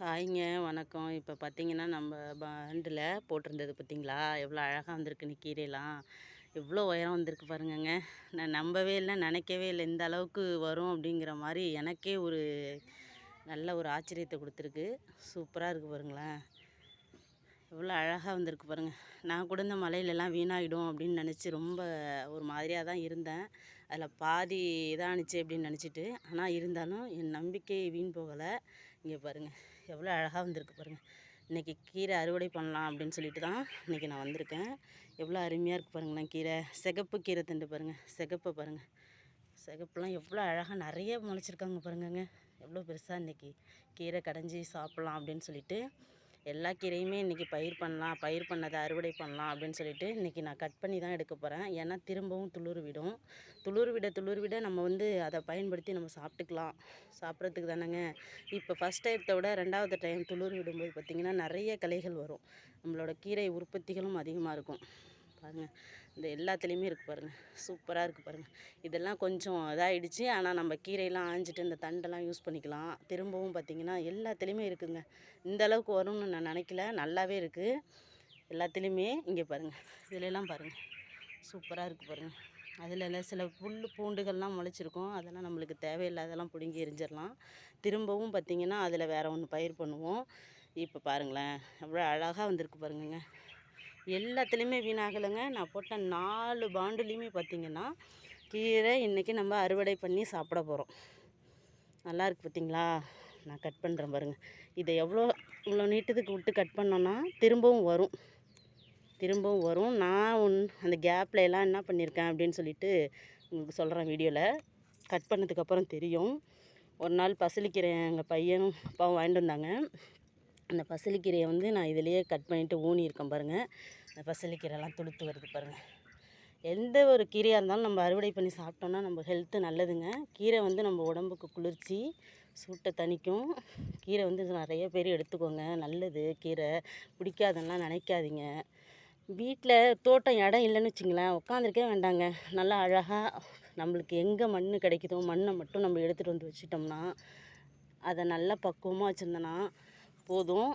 ஹாய்ங்க வணக்கம். இப்போ பார்த்தீங்கன்னா நம்ம பண்டில் போட்டிருந்தது பார்த்தீங்களா எவ்வளோ அழகாக வந்திருக்கு கீரையெல்லாம். எவ்வளோ உயரம் வந்திருக்கு பாருங்கங்க. நான் நம்பவே இல்லை நினைக்கவே இல்லை இந்த அளவுக்கு வரும் அப்படிங்கிற மாதிரி எனக்கே ஒரு நல்ல ஒரு ஆச்சரியத்தை கொடுத்துருக்கு. சூப்பராக இருக்குது பாருங்களேன். எவ்வளோ அழகாக வந்திருக்கு பாருங்கள் நான் கூட இந்த மலையிலலாம் வீணாகிடும் அப்படின்னு நினச்சி ரொம்ப ஒரு மாதிரியாக தான் இருந்தேன். அதில் பாதி இதானுச்சு அப்படின்னு நினச்சிட்டு. ஆனால் இருந்தாலும் என் நம்பிக்கை வீண் போகலை. இங்கே பாருங்கள் எவ்வளோ அழகாக வந்திருக்கு பாருங்கள் இன்றைக்கி கீரை அறுவடை பண்ணலாம் அப்படின்னு சொல்லிட்டு தான் இன்றைக்கி நான் வந்திருக்கேன். எவ்வளோ அருமையாக இருக்குது பாருங்களேன் கீரை சிகப்பு கீரை தண்டு பாருங்கள் சிகப்பை பாருங்கள் சிகப்புலாம் எவ்வளோ அழகாக நிறைய முளைச்சிருக்காங்க பாருங்கங்க. எவ்வளோ பெருசாக இன்றைக்கி கீரை கடைஞ்சி சாப்பிட்லாம் அப்படின்னு சொல்லிட்டு எல்லா கீரையுமே இன்றைக்கி பயிர் பண்ணலாம் பயிர் பண்ணதை அறுவடை பண்ணலாம் அப்படின்னு சொல்லிட்டு இன்றைக்கி நான் கட் பண்ணி தான் எடுக்க போகிறேன் ஏன்னா திரும்பவும் துளிர் விடும். துளிர் விட துளிர் விட நம்ம வந்து அதை பயன்படுத்தி நம்ம சாப்பிட்டுக்கலாம். சாப்பிட்றதுக்கு தானேங்க. இப்போ ஃபஸ்ட் டைத்தை விட ரெண்டாவது டைம் துளிர் விடும்போது பார்த்திங்கன்னா நிறைய கலைகள் வரும். நம்மளோட கீரை உற்பத்திகளும் அதிகமாக இருக்கும். பாருங்கள் இந்த எல்லாத்துலேயுமே இருக்குது பாருங்கள் சூப்பராக இருக்குது பாருங்கள் இதெல்லாம் கொஞ்சம் இதாகிடுச்சு ஆனால் நம்ம கீரையெல்லாம் ஆஞ்சிட்டு இந்த தண்டெல்லாம் யூஸ் பண்ணிக்கலாம். திரும்பவும் பார்த்திங்கன்னா எல்லாத்துலேயுமே இருக்குதுங்க இந்த அளவுக்கு வரும்னு நான் நினைக்கல. நல்லாவே இருக்குது எல்லாத்துலேயுமே இங்கே பாருங்கள் இதிலெல்லாம் பாருங்கள் சூப்பராக இருக்குது பாருங்கள் அதில் சில புல் பூண்டுகள்லாம் முளைச்சிருக்கும். அதெல்லாம் நம்மளுக்கு தேவையில்லாதெல்லாம் பிடுங்கி எரிஞ்சிடலாம் திரும்பவும் பார்த்திங்கன்னா அதில் வேறு ஒன்று பயிர் பண்ணுவோம். இப்போ பாருங்களேன். எவ்வளோ அழகாக வந்திருக்கு பாருங்கங்க. எல்லாத்துலேயுமே வீணாகலைங்க. நான் போட்ட நாலு பாண்டுலேயுமே பார்த்திங்கன்னா கீரை இன்றைக்கி நம்ம அறுவடை பண்ணி சாப்பிட போகிறோம் நல்லா இருக்குது பார்த்திங்களா நான் கட் பண்ணுறேன் பாருங்கள் இதை எவ்வளோ இவ்வளோ நீட்டத்துக்கு விட்டு கட் பண்ணோன்னா திரும்பவும் வரும். திரும்பவும் வரும். நான் ஒன் அந்த கேப்பில் எல்லாம் என்ன பண்ணியிருக்கேன் அப்படின்னு சொல்லிட்டு உங்களுக்கு சொல்கிறேன் வீடியோவில் கட் பண்ணதுக்கப்புறம் தெரியும். ஒரு நாள் பசலிக்கிற எங்கள் பையனும் அப்பாவும் வாங்கிட்டு வந்தாங்க. அந்த பசலிக்கீரையை வந்து நான் இதிலையே கட் பண்ணிவிட்டு ஊனியிருக்கேன் பாருங்கள் அந்த பசலிக்கீரைலாம் துளுத்து வருது பாருங்கள் எந்த ஒரு கீரையாக இருந்தாலும் நம்ம அறுவடை பண்ணி சாப்பிட்டோம்னா நம்ம ஹெல்த்து நல்லதுங்க. கீரை வந்து நம்ம உடம்புக்கு குளிர்ச்சி சூட்டை தணிக்கும். கீரை வந்து நிறைய பேர் எடுத்துக்கோங்க. நல்லது. கீரை பிடிக்காதுன்னா நினைக்காதீங்க. வீட்டில் தோட்டம் இடம் இல்லைன்னு வச்சிங்களேன் உட்காந்துருக்கே வேண்டாங்க. நல்லா அழகாக நம்மளுக்கு எங்கே மண் கிடைக்குதோ மண்ணை மட்டும் நம்ம எடுத்துகிட்டு வந்து வச்சிட்டோம்னா அதை நல்லா பக்குவமாக வச்சுருந்தோன்னா போதும்.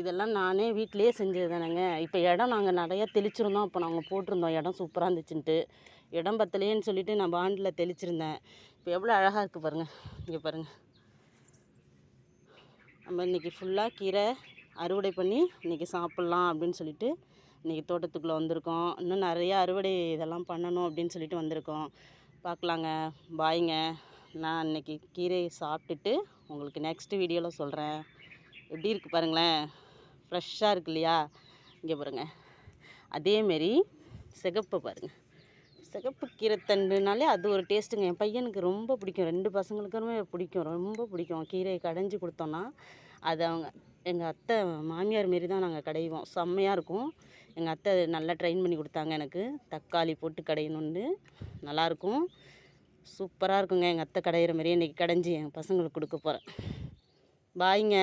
இதெல்லாம் நானே வீட்டிலே செஞ்சது தானேங்க இப்போ இடம் நாங்கள் நிறையா தெளிச்சிருந்தோம். அப்போ நாங்கள் போட்டிருந்தோம். இடம் சூப்பராக இருந்துச்சுன்ட்டு. இடம் பத்தலையேன்னு சொல்லிவிட்டு நான் பாண்டில் தெளிச்சிருந்தேன். இப்போ எவ்வளோ அழகாக இருக்குது பாருங்கள் இங்கே பாருங்கள் நம்ம இன்றைக்கி ஃபுல்லாக கீரை அறுவடை பண்ணி இன்றைக்கி சாப்பிட்லாம் அப்படின்னு சொல்லிட்டு இன்றைக்கி தோட்டத்துக்குள்ளே வந்திருக்கோம். இன்னும் நிறையா அறுவடை இதெல்லாம் பண்ணணும் அப்படின்னு சொல்லிட்டு வந்திருக்கோம். பார்க்கலாங்க. பாய்ங்க. நான் இன்றைக்கி கீரையை சாப்பிட்டுட்டு உங்களுக்கு நெக்ஸ்ட் வீடியோவில் சொல்கிறேன் எப்படி இருக்குது பாருங்களேன். ஃப்ரெஷ்ஷாக இருக்கு இல்லையா? இங்கே பாருங்கள் அதேமாரி சிகப்பு பாருங்கள் சிகப்பு கீரைத்தண்டுனாலே அது ஒரு டேஸ்ட்டுங்க என் பையனுக்கு ரொம்ப பிடிக்கும். ரெண்டு பசங்களுக்குமே பிடிக்கும். ரொம்ப பிடிக்கும். கீரையை கடைஞ்சி கொடுத்தோன்னா அது அவங்க எங்கள் அத்தை மாமியார் மாரி தான் நாங்கள் கடைவோம். செம்மையாக இருக்கும். எங்கள் அத்தை நல்லா ட்ரெயின் பண்ணி கொடுத்தாங்க எனக்கு. தக்காளி போட்டு கடையணுன்னு நல்லாயிருக்கும் சூப்பராக இருக்குங்க. எங்கள் அத்தை கடையிற மாதிரியே இன்றைக்கி கடைஞ்சி என் பசங்களுக்கு கொடுக்க போகிறேன் பாய்ங்க